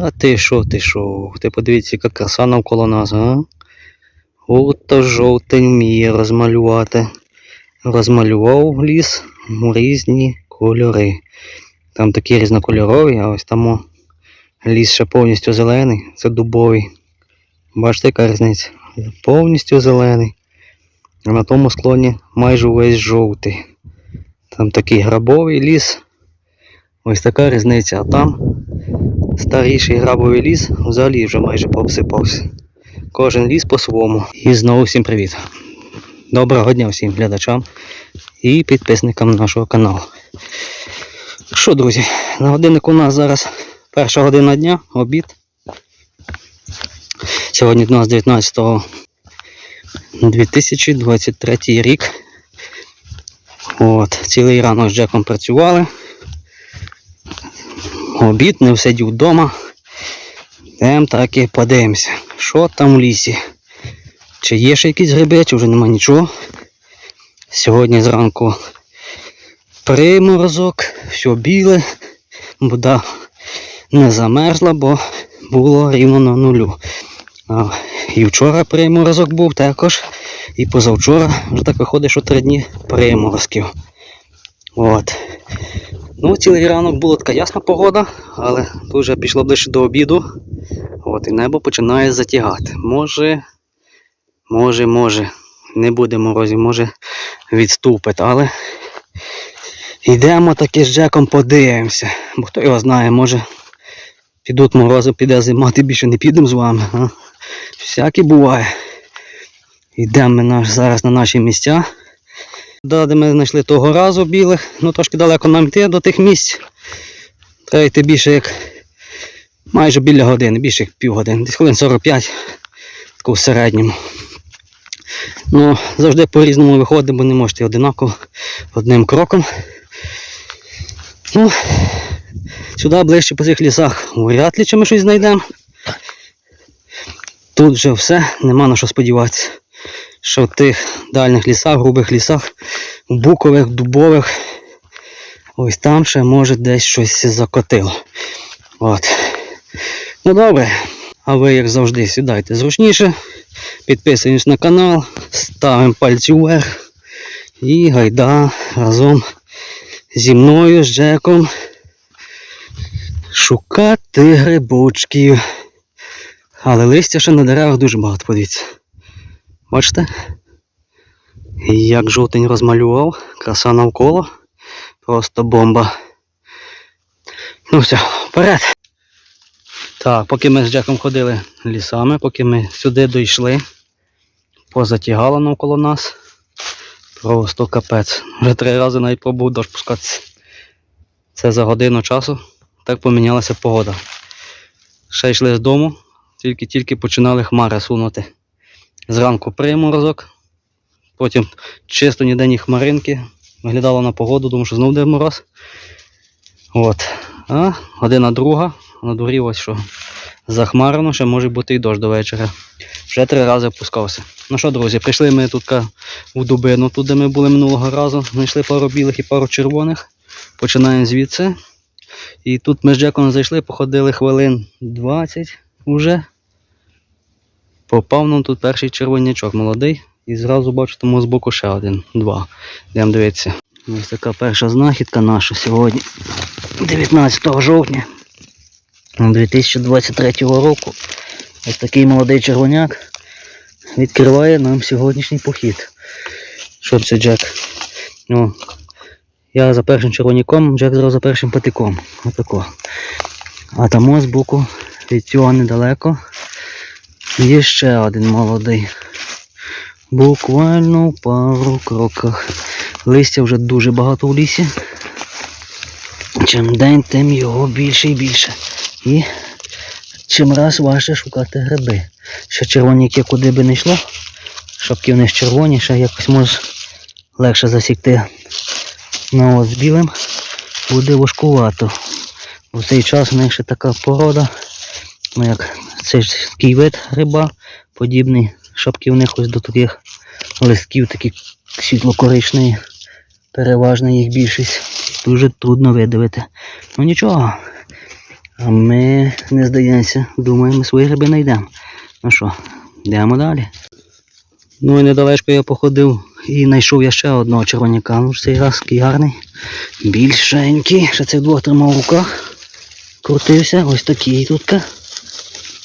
Та ти що, ти що? Ти подивіться, яка краса навколо нас, а? Ото жовтень вміє розмалювати. Розмалював ліс у різні кольори. Там такі різнокольорові, а ось там о, ліс ще повністю зелений, це дубовий. Бачите, яка різниця? Повністю зелений. А на тому склоні майже увесь жовтий. Там такий грабовий ліс. Ось така різниця. А там старіший грабовий ліс взагалі вже майже пообсипався. Кожен ліс по-своєму. І знову всім привіт. Доброго дня всім глядачам і підписникам нашого каналу. Що, друзі, на годиннику у нас зараз перша година дня, обід. Сьогодні у нас 19 2023 рік. От, цілий ранок з Джеком працювали. Обід, не сидів вдома. Йдемо так і подивимося, що там в лісі. Чи є ще якісь гриби, чи вже нема нічого. Сьогодні зранку приморозок, все біле, вода не замерзла, бо було рівно на нулю. А, і вчора приморозок був також. І позавчора вже так виходить, що три дні приморозків. От. Ну, цілий ранок була така ясна погода, але тут вже пішло ближче до обіду. От, і небо починає затягати. Може, може, може, не буде морозів, може відступить, але йдемо таки з Джеком подивимося. Бо хто його знає, може підуть морози, піде зима, ти більше не підемо з вами. А? Всяке буває. Йдемо ми зараз на наші місця. Да, де ми знайшли того разу білих, ну трошки далеко нам йти до тих місць. Треба йти більше як майже біля години, більше як півгодини, десь хвилин 45, таку в середньому. Ну, завжди по-різному виходить, бо не можете одинаково одним кроком. Ну, сюди ближче по цих лісах вряд ли чи ми щось знайдемо. Тут вже все, нема на що сподіватися. Що в тих дальніх лісах, грубих лісах, букових, дубових, ось там ще може десь щось закотило. От. Ну добре. А ви, як завжди, сідайте зручніше, підписуємось на канал, ставимо пальці вверх і гайда разом зі мною, з Джеком шукати грибочків. Але листя ще на деревах дуже багато, подивіться. Бачите? Як жовтень розмалював, краса навколо. Просто бомба. Ну все, вперед! Так, поки ми з Джеком ходили лісами, поки ми сюди дійшли, позатягало навколо нас. Просто капець. Вже три рази навіть пробував дощ пускатися. Це за годину часу. Так помінялася погода. Ще йшли з дому, тільки-тільки починали хмари сунути. Зранку приморозок, потім чисто ніде ні хмаринки. Виглядало на погоду, думаю, що знов буде мороз. От. А година друга, на дворі ось що. Захмарено, ще може бути і дощ до вечора. Вже три рази опускався. Ну що, друзі, прийшли ми тут в дубину, тут де ми були минулого разу. Знайшли пару білих і пару червоних. Починаємо звідси. І тут ми з Джеком зайшли, походили хвилин 20 уже. Попав нам тут перший червонячок молодий. І зразу бачу тому збоку ще один, два. Йдемо дивитися. Ось така перша знахідка наша сьогодні. 19 жовтня 2023 року. Ось такий молодий червоняк відкриває нам сьогоднішній похід. Що це Джек? О, я за першим червоняком, Джек зразу за першим патиком. Отако. А там ось збоку від цього недалеко є ще один молодий. Буквально в пару кроках. Листя вже дуже багато в лісі. Чим день, тим його більше і більше. І чим раз важче шукати гриби. Ще червоняки куди би не йшло. Шапки в них червоні, ще якось може легше засікти. Ну от з білим буде важкувато. У цей час в них ще така порода, ну як цей ж такий вид гриба, подібний. Шапки в них ось до таких листків, такі світло-коричневі. Переважна їх більшість. Дуже трудно видавити. Ну нічого. А ми не здаємося, думаємо, свої гриби знайдемо. Ну що, йдемо далі. Ну і недалечко я походив і знайшов я ще одного червоняка. Ну, цей раз такий гарний. Більшенький. Ще цих двох тримав в руках. Крутився. Ось такий тут.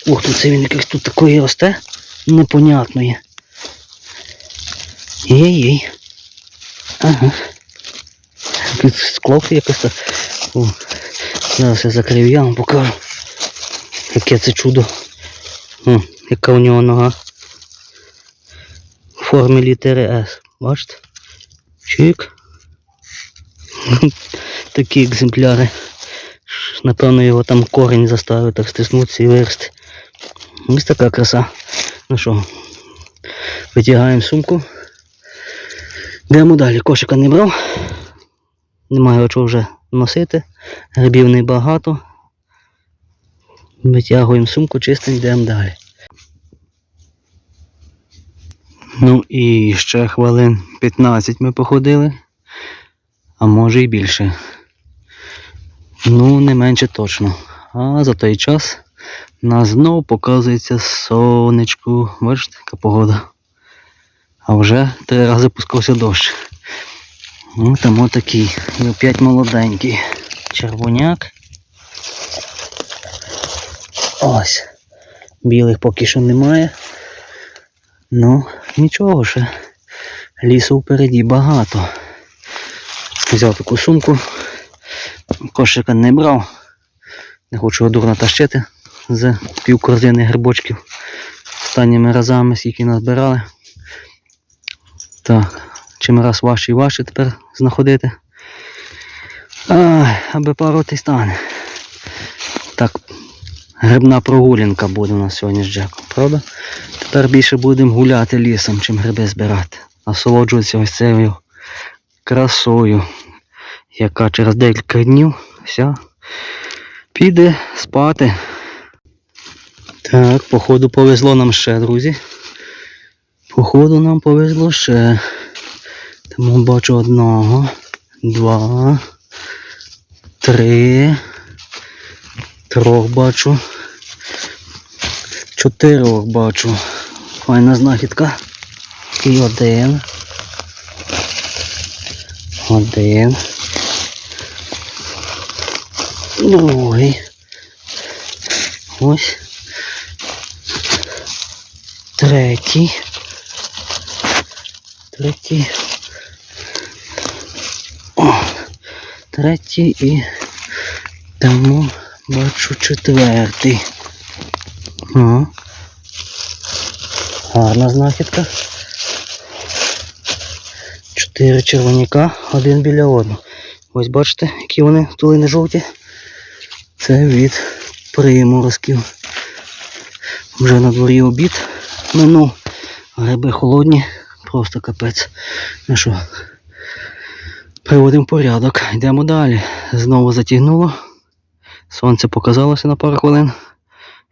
Ух, тут це він якийсь тут такої росте. Непонятної. Єй-єй. Ага. Тут склов якось. О, зараз я закрив яму, покажу. Яке це чудо. О, яка у нього нога. В формі літери С. Бачите? Чик. Такі екземпляри. Напевно, його там корінь заставив так стиснутися і вирости. Ось така краса. Ну що, витягаємо сумку. Йдемо далі. Кошика не брав. Немає чого вже носити. Грибів небагато. Витягуємо сумку, чистимо, йдемо далі. Ну і ще хвилин 15 ми походили, а може і більше. Ну, не менше точно. А за той час нас знов показується сонечко. Бачите, яка погода. А вже три рази пускався дощ. Ну, там отакий. І опять молоденький. Червоняк. Ось. Білих поки що немає. Ну, нічого ще. Лісу впереді багато. Взяв таку сумку. Кошика не брав. Не хочу його дурно тащити за пів корзини грибочків. Останніми разами скільки назбирали. Так, чим раз важче і важче тепер знаходити. Аби пароти стане. Так, грибна прогулянка буде у нас сьогодні з Джеком, правда? Тепер більше будемо гуляти лісом, чим гриби збирати. Насолоджуватися ось цією красою, яка через декілька днів вся піде спати. Так, походу повезло нам ще, друзі. Походу нам повезло ще. Тому бачу одного, два, три, трьох бачу. Чотирьох бачу. Файна знахідка. І один. Один. Другий. Ось. Третій. Третій. О, третій і тому бачу четвертий. О. Гарна знахідка. Чотири червоняка, один біля одного. Ось бачите, які вони тулини жовті. Це від приморозків. Вже на дворі обід минув. Гриби холодні, просто капець. Ну що, приводимо порядок. Йдемо далі. Знову затягнуло. Сонце показалося на пару хвилин.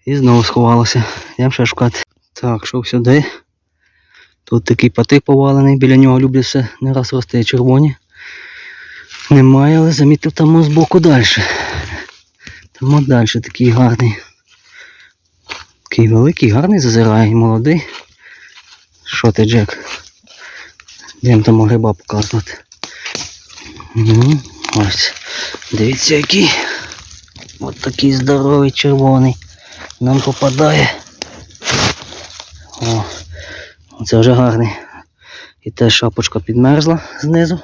І знову сховалося. Йдемо ще шукати. Так, що сюди. Тут такий патик повалений, біля нього люблять все не раз рости червоні. Немає, але замітив там збоку далі. Там далі такий гарний. Такий великий, гарний зазирає, молодий. Що ти, Джек? Йдемо там гриба показувати. Мгм, Ось. Дивіться який. От такий здоровий червоний. Нам попадає. О, це вже гарний. І теж шапочка підмерзла знизу.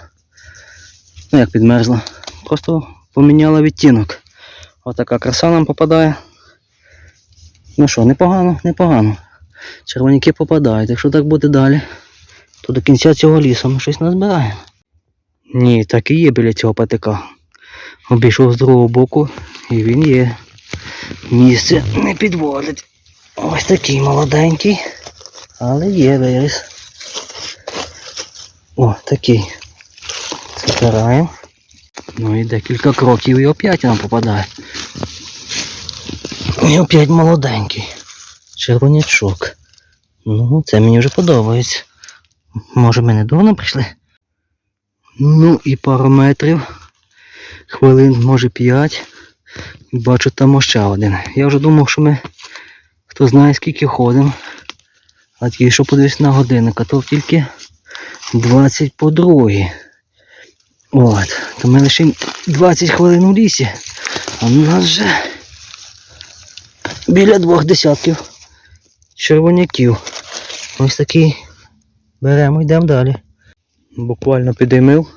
Ну як підмерзла. Просто поміняла відтінок. Отака краса нам попадає. Ну що, непогано, непогано. Червоняки попадають. Якщо так буде далі, то до кінця цього лісу ми щось назбираємо. Ні, так і є біля цього патика. Обійшов з другого боку і він є. Місце не підводить. Ось такий молоденький. Але є виріс. О, такий. Забираємо. Ну і декілька кроків і опять нам попадає. І опять молоденький. Червонячок. Ну, це мені вже подобається. Може ми не дурно прийшли? Ну і пару метрів. Хвилин, може п'ять. Бачу там ще один. Я вже думав, що ми хто знає скільки ходимо. А тільки що подивись на годинник, а то тільки 20 по другій. От, то ми лише 20 хвилин у лісі. А в нас вже біля двох десятків червоняків. Ось такий беремо, йдемо далі. Буквально підіймив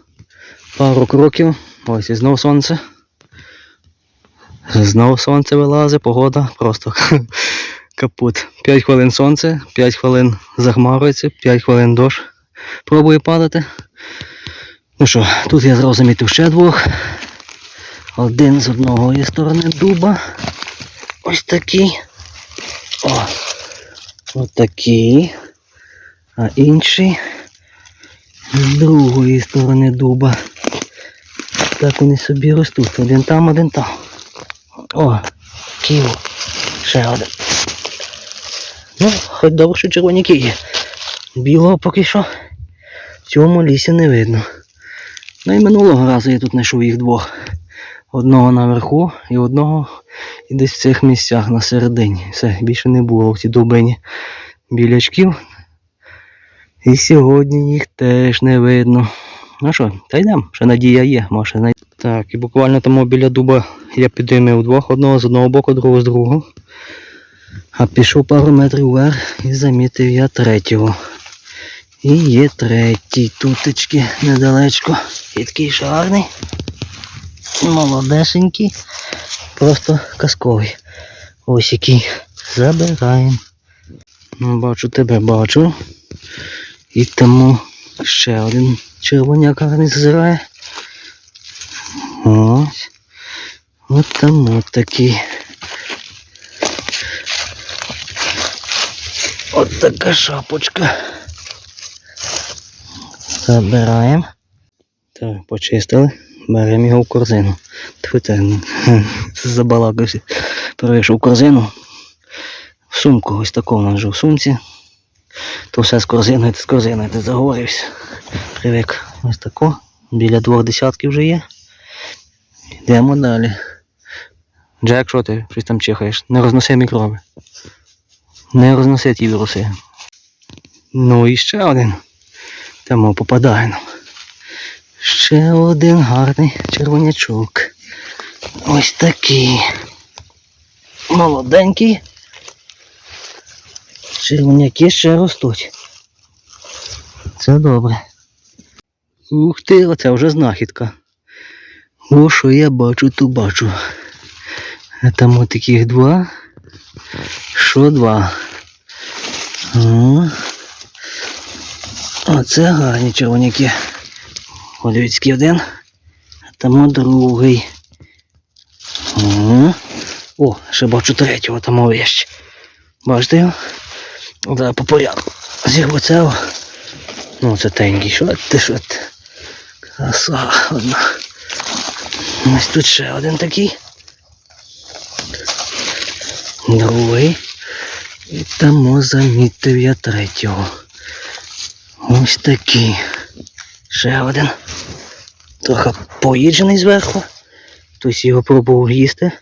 пару кроків. Ось і знов сонце. Знов сонце вилазить, погода просто капут. 5 хвилин сонце, 5 хвилин захмарюється, 5 хвилин дощ. Пробує падати. Ну що, тут я зразу замітив ще двох. Один з одного сторони дуба. Ось такий. О, ось такий. А інший з другої сторони дуба. Так вони собі ростуть. Один там, один там. О, кіл. Ще один. Ну, хоч добре, що червоняки є. Білого поки що в цьому лісі не видно. Ну і минулого разу я тут знайшов їх двох. Одного наверху і одного і десь в цих місцях на середині. Все, більше не було в цій довбині білячків. І сьогодні їх теж не видно. Ну що, та йдемо, ще надія є, може знайти. Так, і буквально тому біля дуба я підіймив двох, одного з одного боку, другого з другого. А пішов пару метрів вверх і замітив я третього. І є третій тутечки недалечко. І такий шарний. Молодесенький. Просто казковий. Ось який. Забираємо. Ну, Бачу тебе, бачу. І тому ще один червоняк гарний зазирає. Ось. От там от такий. От така шапочка. Забираємо. Так, почистили. Беремо його в корзину. Так, забалакався. Перейшов в корзину. В сумку ось таку у нас вже в сумці. То все з корзиною, то з корзиною, ти заговорився. Привик ось тако. Біля двох десятків вже є. Йдемо далі. Джек, що ти? Щось там чихаєш? Не розноси мікроби. Не розноси ті віруси. Ну і ще один. Тому попадає нам. Ще один гарний червонячок. Ось такий. Молоденький. Червоняки ще ростуть. Це добре. Ух ти, оце вже знахідка. О, що я бачу, то бачу. А там от таких два. Що два? О. Оце гарні червоняки. Подивіться, один. А там другий. О, О, ще бачу третього там вище. Бачите його? Зараз по порядку. Зірву цього. Ну, це тенький, що ти, що? Краса одна. Ось тут ще один такий. Другий. І тому замітив я третього. Ось такий. Ще один. Трохи поїджений зверху. Хтось його пробував їсти,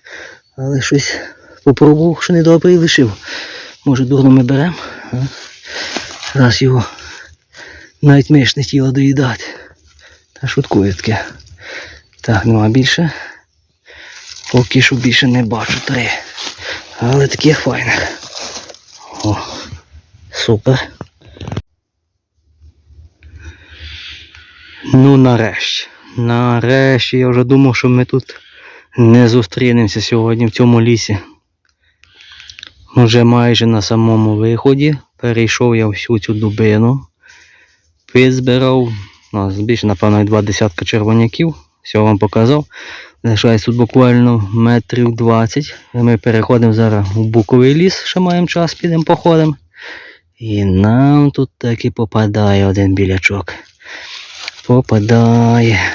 але щось попробував, що недобре і лишив. Може дурно ми беремо. Раз його навіть мишне тіло доїдати. Та шуткує таке. Так, нема більше. Поки що більше не бачу три. Але таких файних. О, супер. Ну нарешті. Нарешті я вже думав, що ми тут не зустрінемося сьогодні в цьому лісі. Вже майже на самому виході. Перейшов я всю цю дубину. Підзбирав. Ну, більше, напевно, два десятка червоняків. Все вам показав. Лишаюсь тут буквально метрів 20. І Ми переходимо зараз у буковий ліс, ще маємо час, підемо походимо. І нам тут таки попадає один білячок. Попадає.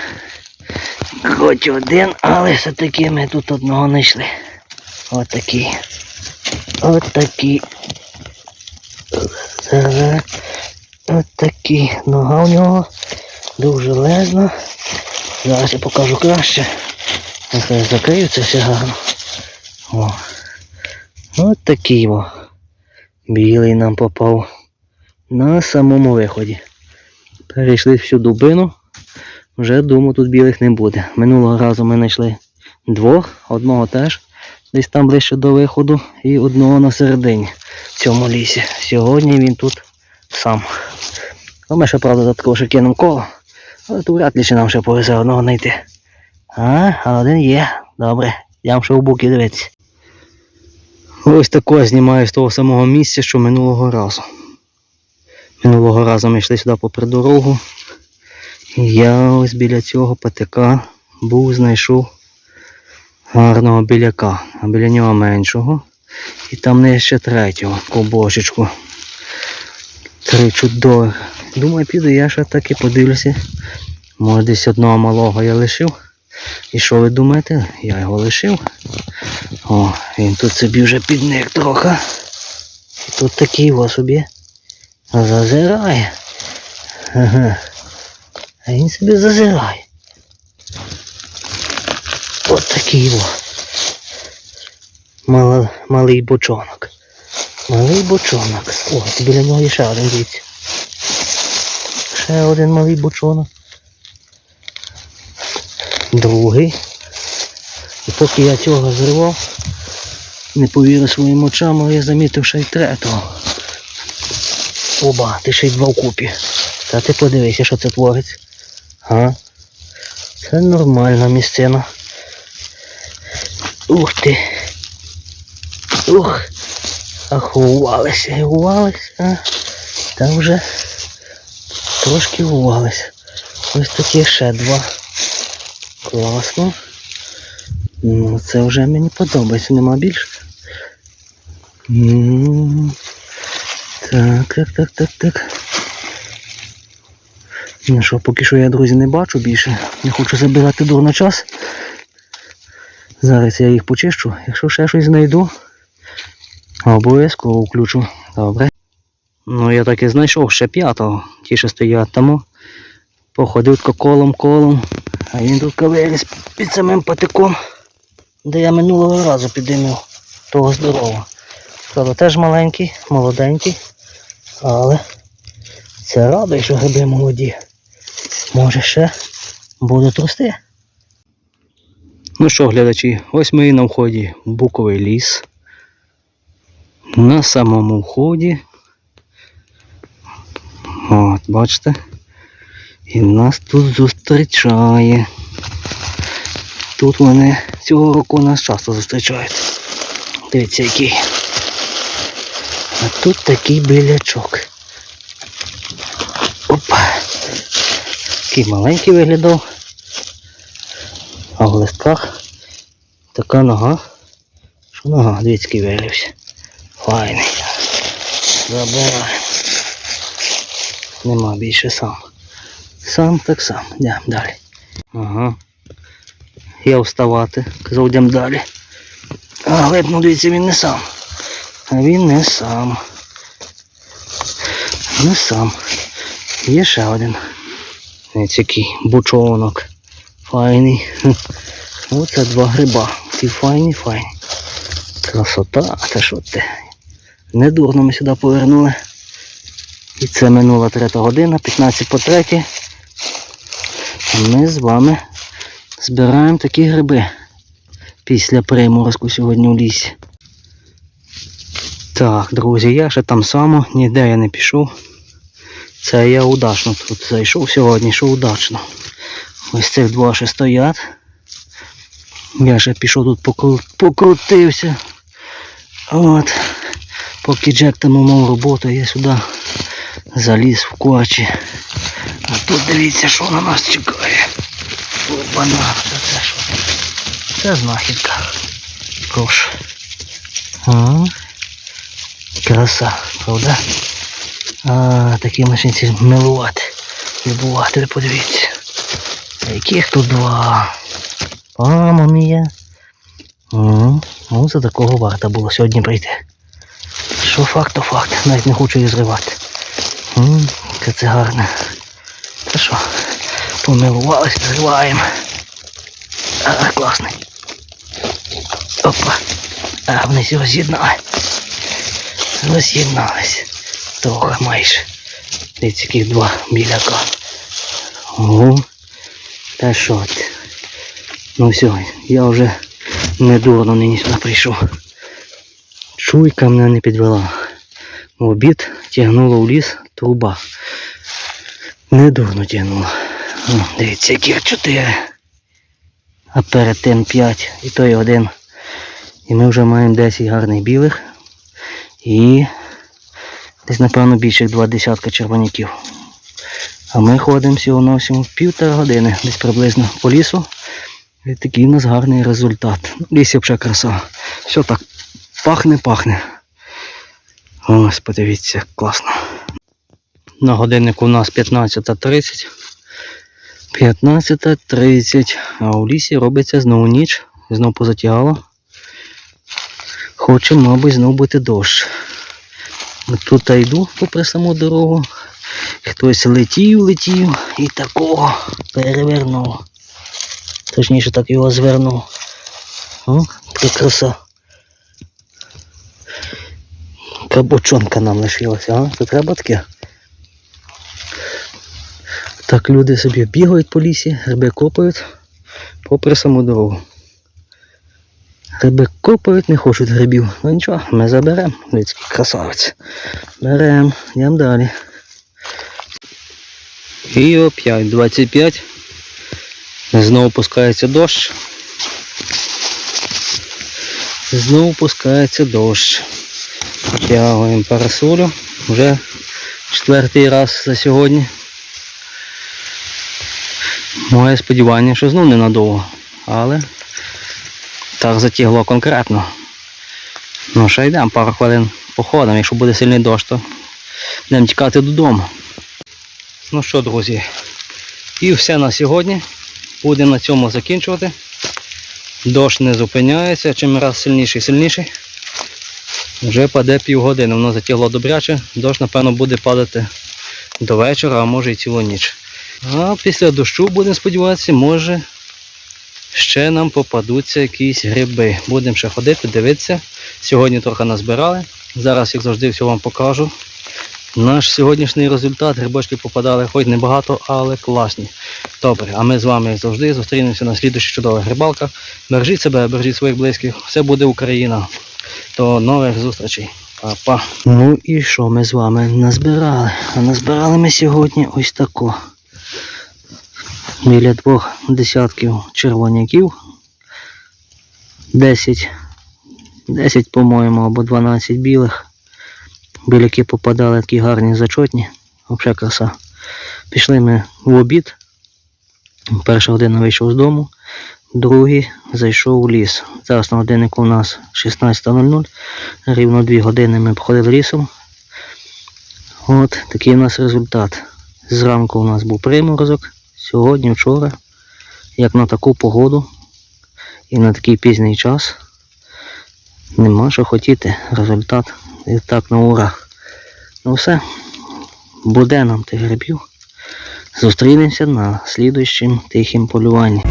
Хоч один, але все-таки ми тут одного знайшли. Отакий. Отакий. Отакий. Нога у нього дуже лезна. Зараз я покажу краще. Нехай закрию це все гарно. О. От такий о. Білий нам попав на самому виході. Перейшли всю дубину. Вже думаю, тут білих не буде. Минулого разу ми знайшли двох, одного теж десь там ближче до виходу, і одного на середині в цьому лісі. Сьогодні він тут сам. Ну, ми ще, правда, ще кинемо коло, але тут вряд ли ще нам ще повезе одного знайти. А, а один є. Добре. Я ще в буки дивитися. Ось такого знімаю з того самого місця, що минулого разу. Минулого разу ми йшли сюди попри дорогу. І я ось біля цього патика був, знайшов гарного біляка, а біля нього меншого. І там нижче третього ковбошечку. Три чудових. Думаю, піду я ще так і подивлюся. Може десь одного малого я лишив. І що ви думаєте? Я його лишив. О, він тут собі вже підник трохи. І тут такий во собі зазирає. Ага. А він собі зазирає. От такий во. Мала, малий бочонок. Малий бочонок. О, біля нього є ще один дивіться. Ще один малий бочонок. Другий. І поки я цього зривав, не повірив своїм очам, але я замітив ще й третього. Оба, ти ще й два вкупі. Та ти подивися, що це твориться. А? Це нормальна місцина. Ух ти. Ух. Ах, увалися, і увалися. А? Там вже трошки увалися. Ось такі ще два. Класно. Ну, це вже мені подобається, нема більше. Так, так, так, так, так. Ну що, поки що я, друзі, не бачу більше. Не хочу забирати дурно час. Зараз я їх почищу. Якщо ще щось знайду, обов'язково включу. Добре. Ну я так і знайшов ще п'ятого. Ті, що стоять тому. Походив колом колом. А він тут виріс під самим патиком, де я минулого разу підіймив того здорового. Правда, теж маленький, молоденький, але це радує, що гриби молоді. Може ще будуть рости. Ну що, глядачі, ось ми і на вході буковий ліс. На самому вході. От, бачите? І нас тут зустрічає. Тут вони цього року нас часто зустрічають. Дивіться який. А тут такий білячок. Опа. Такий маленький виглядав. А в листках така нога. Що нога? Дивіться, виявився. Файний. Забираємо. Нема більше сам. Сам так сам. Йдемо далі. Ага. Я вставати. Казав, йдемо далі. А глибну, дивіться, він не сам. Він не сам. Не сам. Є ще один. Ось який бучонок. Файний. Оце два гриба. Ті файні, файні. Красота, та що ти? Недурно ми сюди повернули. І це минула третя година, 15 по третій. А Ми з вами збираємо такі гриби після приморозку сьогодні в лісі. Так, друзі, я ще там само, ніде я не пішов. Це я удачно тут зайшов сьогодні, що удачно. Ось цих два ще стоять. Я ще пішов тут покру- покрутився. От. Поки Джек там мав роботу, я сюди заліз в кочі. А тут дивіться, що на нас чекає. Опана, це, що? Це знахідка. Прошу. А, краса, правда? А, такі машинці милувати. Любувати, подивіться. Яких тут два? Мама мія. Ну, за такого варто було сьогодні прийти. Що факт, то факт. Навіть не хочу її зривати. Яке це гарне. Та що, помилувались, зриваємо. А, класний. Опа. А, вони всі роз'єднали. Роз'єднались. Трохи майже. Дивіться, яких два біляка. Ого. Та що ти? Ну все, я вже не дурно нині сюди прийшов. Чуйка мене не підвела. В обід тягнула в ліс труба. Не дурно тягнула. Дивіться, які чотири. А перед тим п'ять і той один. І ми вже маємо 10 гарних білих. І десь, напевно, більше як два десятка червоняків. А ми ходимо всього носимо півтора години, десь приблизно по лісу. І такий у нас гарний результат. Ну, Ліс взагалі краса. Все так пахне, пахне. Ось, подивіться, класно. На годиннику у нас 15.30. 15.30. А у лісі робиться знову ніч. Знову позатягало. Хоче, мабуть, знову бути дощ. Тут я йду попри саму дорогу. Хтось летів, летів і такого перевернув. Точніше так його звернув. О, така краса. Кабочонка нам лишилася, а? То треба таке. Так люди собі бігають по лісі, гриби копають попри саму дорогу. Гриби копають, не хочуть грибів. Ну нічого, ми заберемо. Людський красавець. Беремо, йдемо далі. І опять 25. Знову пускається дощ. Знову пускається дощ. Втягуємо парасолю. Вже четвертий раз за сьогодні. Моє сподівання, що знов ненадовго. Але так затягло конкретно. Ну, ще йдемо пару хвилин походимо. Якщо буде сильний дощ, то будемо тікати додому. Ну що, друзі, і все на сьогодні. Будемо на цьому закінчувати. Дощ не зупиняється, чим раз сильніший і сильніший. Вже паде півгодини, воно затягло добряче. Дощ, напевно, буде падати до вечора, а може і цілу ніч. А після дощу, будемо сподіватися, може ще нам попадуться якісь гриби. Будемо ще ходити, дивитися. Сьогодні трохи назбирали. Зараз, як завжди, все вам покажу. Наш сьогоднішній результат грибочки попадали хоч небагато, але класні. Добре, а ми з вами, як завжди, зустрінемося на слідущих чудових рибалках. Бережіть себе, бережіть своїх близьких. Все буде Україна. До нових зустрічей. Па-па. Ну і що ми з вами назбирали? А назбирали ми сьогодні ось тако. Біля двох десятків червоняків. 10, 10, по-моєму, або 12 білих. Біляки попадали такі гарні зачотні. Взагалі краса. Пішли ми в обід. Перша година вийшов з дому, другий зайшов у ліс. Зараз на годиннику у нас 16.00. Рівно 2 години ми походили лісом. От такий у нас результат. Зранку у нас був приморозок. Сьогодні, вчора, як на таку погоду і на такий пізній час. Нема що хотіти. Результат і так на ура. Ну все. Буде нам тих грибів. Зустрінемося на слідуючим тихім полюванні.